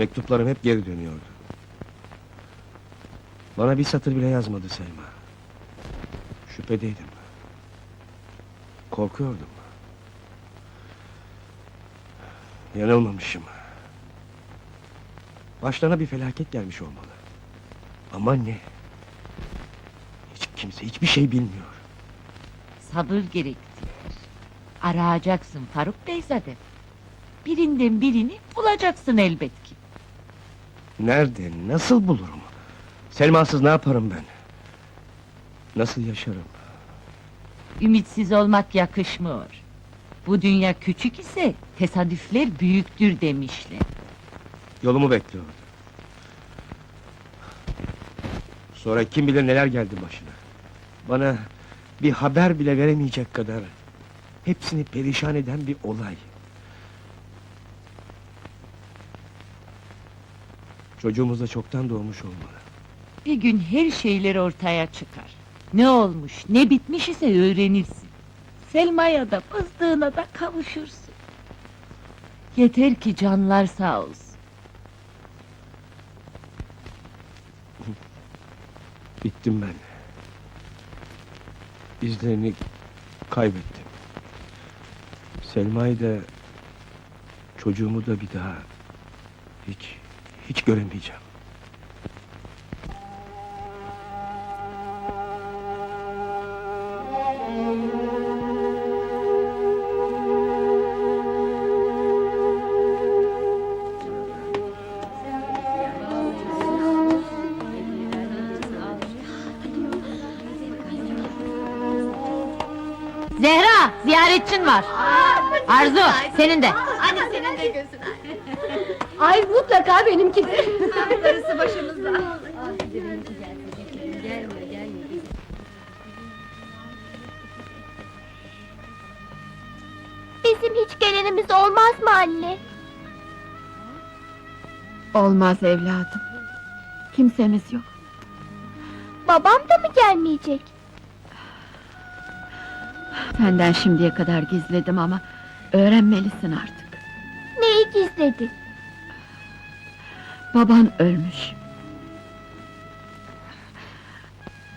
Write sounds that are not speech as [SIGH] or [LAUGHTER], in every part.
Mektuplarım hep geri dönüyordu. Bana bir satır bile yazmadı Selma. Şüphedeydim. Korkuyordum. Yanılmamışım. Başlarına bir felaket gelmiş olmalı. Ama ne? Hiç kimse hiçbir şey bilmiyor. Sabır gerektirir. Arayacaksın Faruk Beyzade. Birinden birini bulacaksın elbet ki. Nerede, nasıl bulurum? Selmasız ne yaparım ben? Nasıl yaşarım? Ümitsiz olmak yakışmıyor. Bu dünya küçük ise tesadüfler büyüktür demişler. Yolumu bekliyordu. Sonra kim bilir neler geldi başına. Bana bir haber bile veremeyecek kadar... ...hepsini perişan eden bir olay. Çocuğumuz da çoktan doğmuş olmalı. Bir gün her şeyler ortaya çıkar. Ne olmuş, ne bitmiş ise öğrenirsin. Selma'ya da bızdığına da kavuşursun. Yeter ki canlar sağ olsun. [LAUGHS] Bittim ben. İzlerini kaybettim. Selma'yı da... ...çocuğumu da bir daha... ...hiç, hiç göremeyeceğim. Zehra, ziyaretçin var. Arzu, senin de. Hadi senin de gözün Ay mutlaka benimki de. Darısı başımızda. Bizim hiç gelenimiz olmaz mı anne? Olmaz evladım. Kimsemiz yok. Babam da mı gelmeyecek? Senden şimdiye kadar gizledim ama öğrenmelisin artık. Neyi gizledi? Baban ölmüş.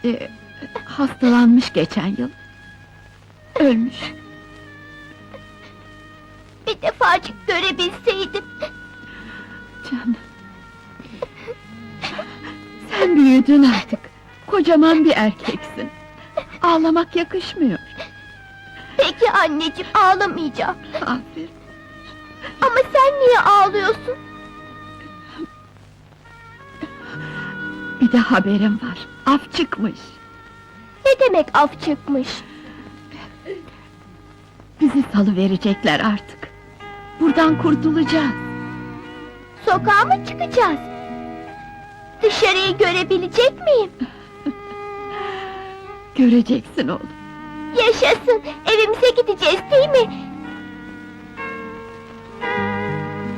Ee, hastalanmış geçen yıl. Ölmüş. Bir defacık görebilseydim. Canım. Sen büyüdün artık. Kocaman bir erkeksin. Ağlamak yakışmıyor. Peki anneciğim ağlamayacağım. Aferin. Ama sen niye ağlıyorsun? Bir de haberim var. Af çıkmış. Ne demek af çıkmış? Bizi salı verecekler artık. Buradan kurtulacağız. Sokağa mı çıkacağız? Dışarıyı görebilecek miyim? [LAUGHS] Göreceksin oğlum. Yaşasın, evimize gideceğiz değil mi?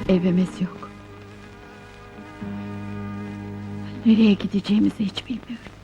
Evimiz yok. Nereye gideceğimizi hiç bilmiyorum.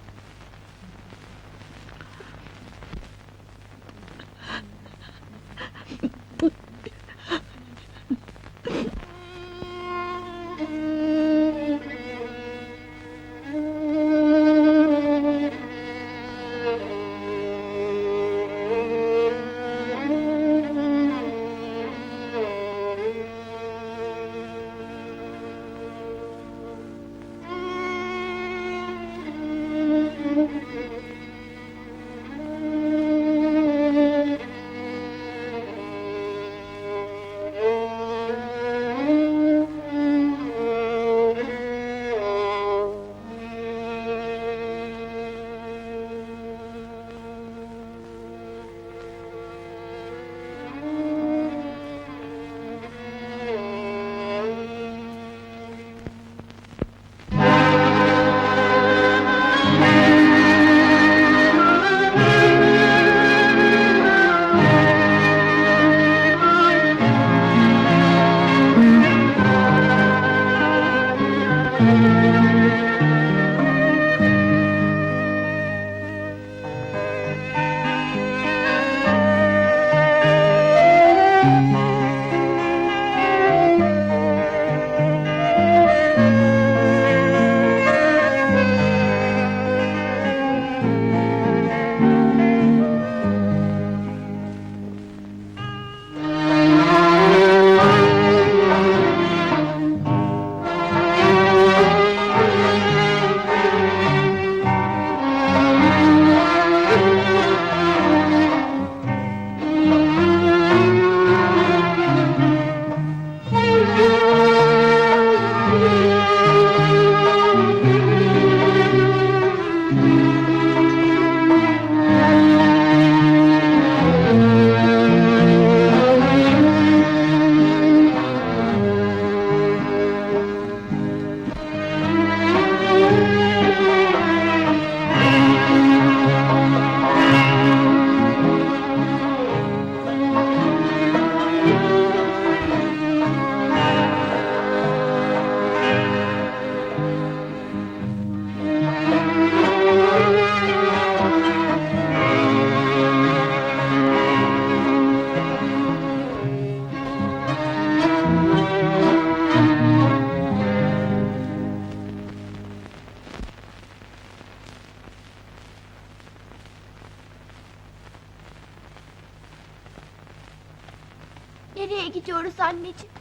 Nereye gidiyoruz anneciğim?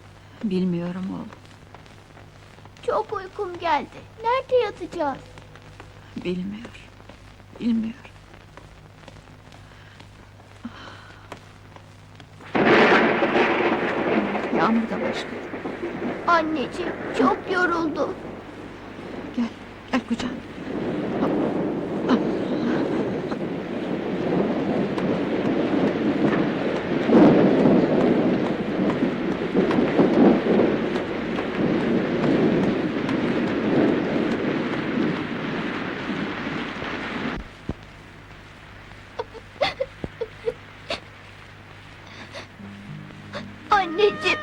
Bilmiyorum oğlum. Çok uykum geldi. Nerede yatacağız? Bilmiyorum. Bilmiyorum. Yağmur da başladı. Anneciğim çok yoruldum. Gel, gel kucağıma. Anneciğim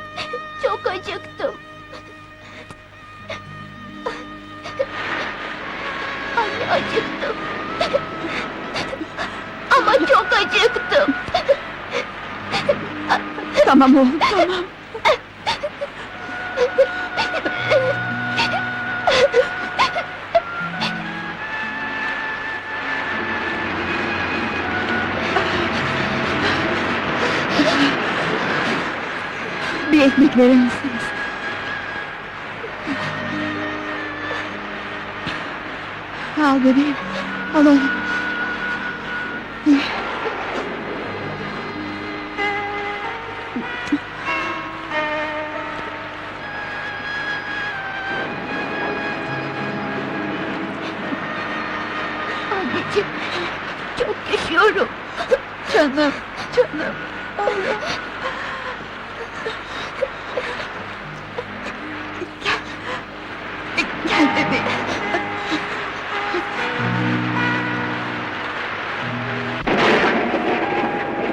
çok acıktım. Anne acıktım. Ama çok acıktım. Tamam oğlum, tamam. Bir ekmek verir misiniz? Al bebeğim, al oğlum. Anneciğim çok üşüyorum. Canım, canım. Gel. Gel bebeğim.